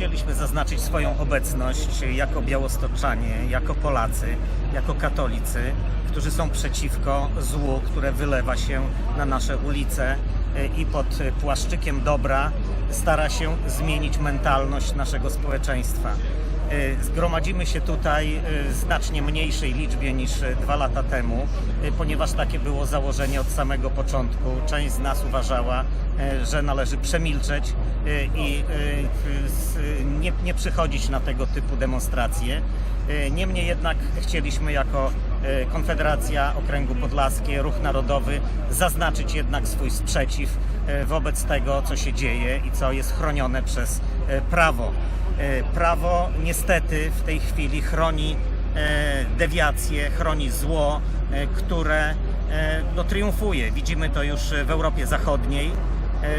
chcieliśmy zaznaczyć swoją obecność jako białostoczanie, jako Polacy, jako katolicy, którzy są przeciwko złu, które wylewa się na nasze ulice e, i pod płaszczykiem dobra stara się zmienić mentalność naszego społeczeństwa. E, Zgromadzimy się tutaj e, w znacznie mniejszej liczbie niż dwa lata temu, ponieważ takie było założenie od samego początku. Część z nas uważała, że należy przemilczeć i nie, nie przychodzić na tego typu demonstracje. E, Niemniej jednak chcieliśmy jako e, Konfederacja Okręgu Podlaskie, Ruch Narodowy zaznaczyć jednak swój sprzeciw e, wobec tego, co się dzieje i co jest chronione przez prawo. Prawo niestety w tej chwili chroni dewiacje, chroni zło, które no, triumfuje. Widzimy to już w Europie Zachodniej,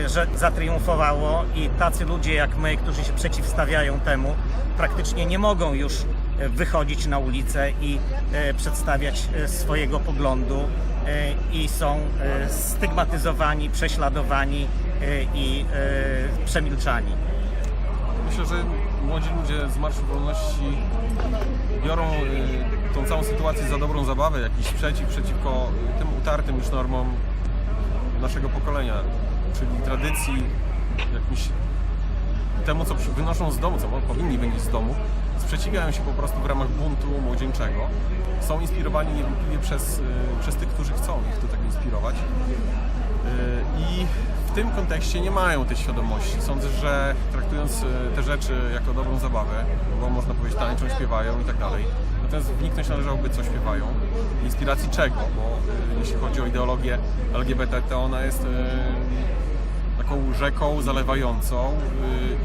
że zatriumfowało i tacy ludzie jak my, którzy się przeciwstawiają temu, praktycznie nie mogą już e, wychodzić na ulicę i e, przedstawiać e, swojego poglądu e, i są e, stygmatyzowani, prześladowani e, i e, przemilczani. Myślę, że młodzi ludzie z Marszu Wolności biorą tą całą sytuację za dobrą zabawę, jakiś sprzeciw przeciwko tym utartym już normom naszego pokolenia, czyli tradycji, jakimś temu, co wynoszą z domu, co powinni wynieść z domu, sprzeciwiają się po prostu w ramach buntu młodzieńczego. Są inspirowani niewątpliwie przez, y, przez tych, którzy chcą ich do tego inspirować. Y, I w tym kontekście nie mają tej świadomości. Sądzę, że traktując y, te rzeczy jako dobrą zabawę, bo można powiedzieć tańczą, śpiewają i tak dalej, natomiast wniknąć należałoby co śpiewają, inspiracji czego, bo jeśli chodzi o ideologię LGBT, to ona jest taką rzeką zalewającą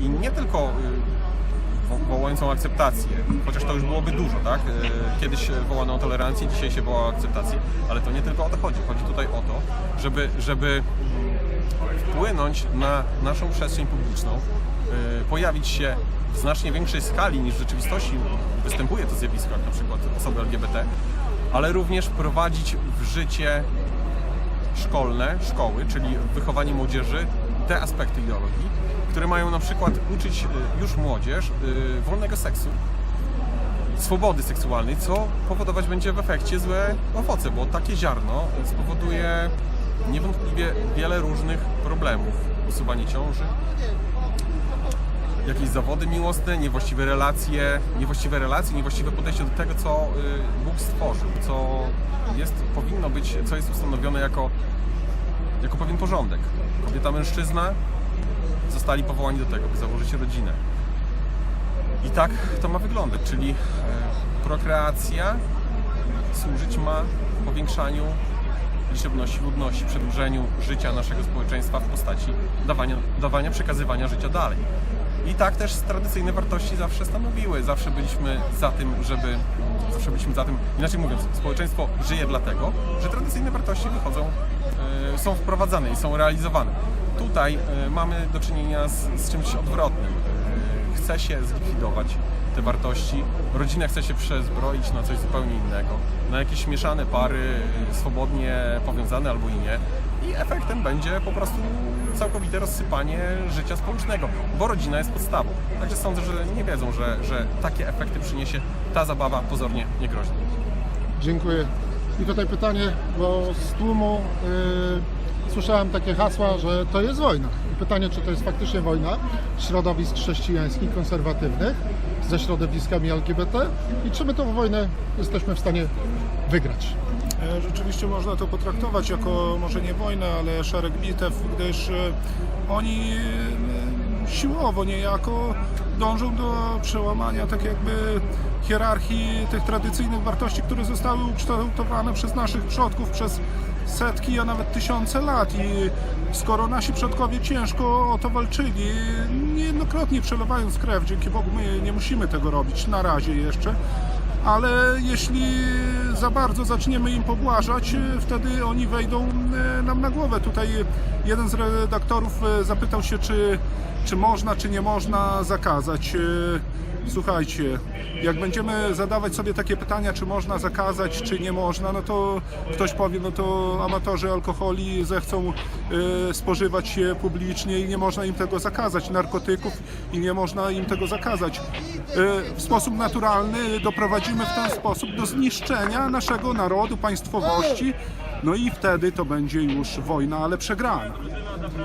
y, i nie tylko y, wo- wołającą akceptację, chociaż to już byłoby dużo, tak? Y, Kiedyś wołano o tolerancję, dzisiaj się woła o akceptację, ale to nie tylko o to chodzi. Chodzi tutaj o to, żeby, żeby wpłynąć na naszą przestrzeń publiczną, pojawić się w znacznie większej skali niż w rzeczywistości występuje to zjawisko, jak na przykład osoby LGBT, ale również wprowadzić w życie szkolne, szkoły, czyli wychowanie młodzieży, te aspekty ideologii, które mają na przykład uczyć y, już młodzież y, wolnego seksu, swobody seksualnej, co powodować będzie w efekcie złe owoce, bo takie ziarno spowoduje niewątpliwie wiele różnych problemów. Usuwanie ciąży, jakieś zawody miłosne, niewłaściwe relacje, niewłaściwe relacje, niewłaściwe podejście do tego, co y, Bóg stworzył, co jest, powinno być, co jest ustanowione jako, jako pewien porządek. Kobieta, mężczyzna zostali powołani do tego, by założyć rodzinę. I tak to ma wyglądać, czyli e, prokreacja służyć ma powiększaniu liczebności ludności, przedłużeniu życia naszego społeczeństwa w postaci dawania, dawania przekazywania życia dalej. I tak też tradycyjne wartości zawsze stanowiły. Zawsze byliśmy za tym, żeby. Zawsze byliśmy za tym. Inaczej mówiąc, społeczeństwo żyje dlatego, że tradycyjne wartości wychodzą, e, są wprowadzane i są realizowane. Tutaj e, mamy do czynienia z, z czymś odwrotnym. E, chce się zlikwidować te wartości. Rodzina chce się przezbroić na coś zupełnie innego, na jakieś mieszane pary, swobodnie powiązane albo i nie. I efektem będzie po prostu całkowite rozsypanie życia społecznego, bo rodzina jest podstawą. Także sądzę, że nie wiedzą, że, że takie efekty przyniesie ta zabawa pozornie niegroźna. Dziękuję. I tutaj pytanie, bo z tłumu y, słyszałem takie hasła, że to jest wojna. I pytanie, czy to jest faktycznie wojna środowisk chrześcijańskich, konserwatywnych ze środowiskami LGBT i czy my tą wojnę jesteśmy w stanie wygrać. E, Rzeczywiście można to potraktować jako może nie wojnę, ale szereg bitew, gdyż e, oni e, siłowo niejako dążą do przełamania tak jakby hierarchii tych tradycyjnych wartości, które zostały ukształtowane przez naszych przodków przez setki, a nawet tysiące lat. I skoro nasi przodkowie ciężko o to walczyli, niejednokrotnie przelewając krew, dzięki Bogu my nie musimy tego robić na razie jeszcze, ale jeśli za bardzo zaczniemy im pobłażać, e, wtedy oni wejdą e, nam na głowę. Tutaj jeden z redaktorów e, zapytał się, czy, czy można, czy nie można zakazać. Słuchajcie, jak będziemy zadawać sobie takie pytania, czy można zakazać, czy nie można, no to ktoś powie, no to amatorzy alkoholi zechcą e, spożywać je publicznie i nie można im tego zakazać, narkotyków i nie można im tego zakazać. E, w sposób naturalny doprowadzimy w ten sposób do zniszczenia naszego narodu, państwowości, no i wtedy to będzie już wojna, ale przegrana.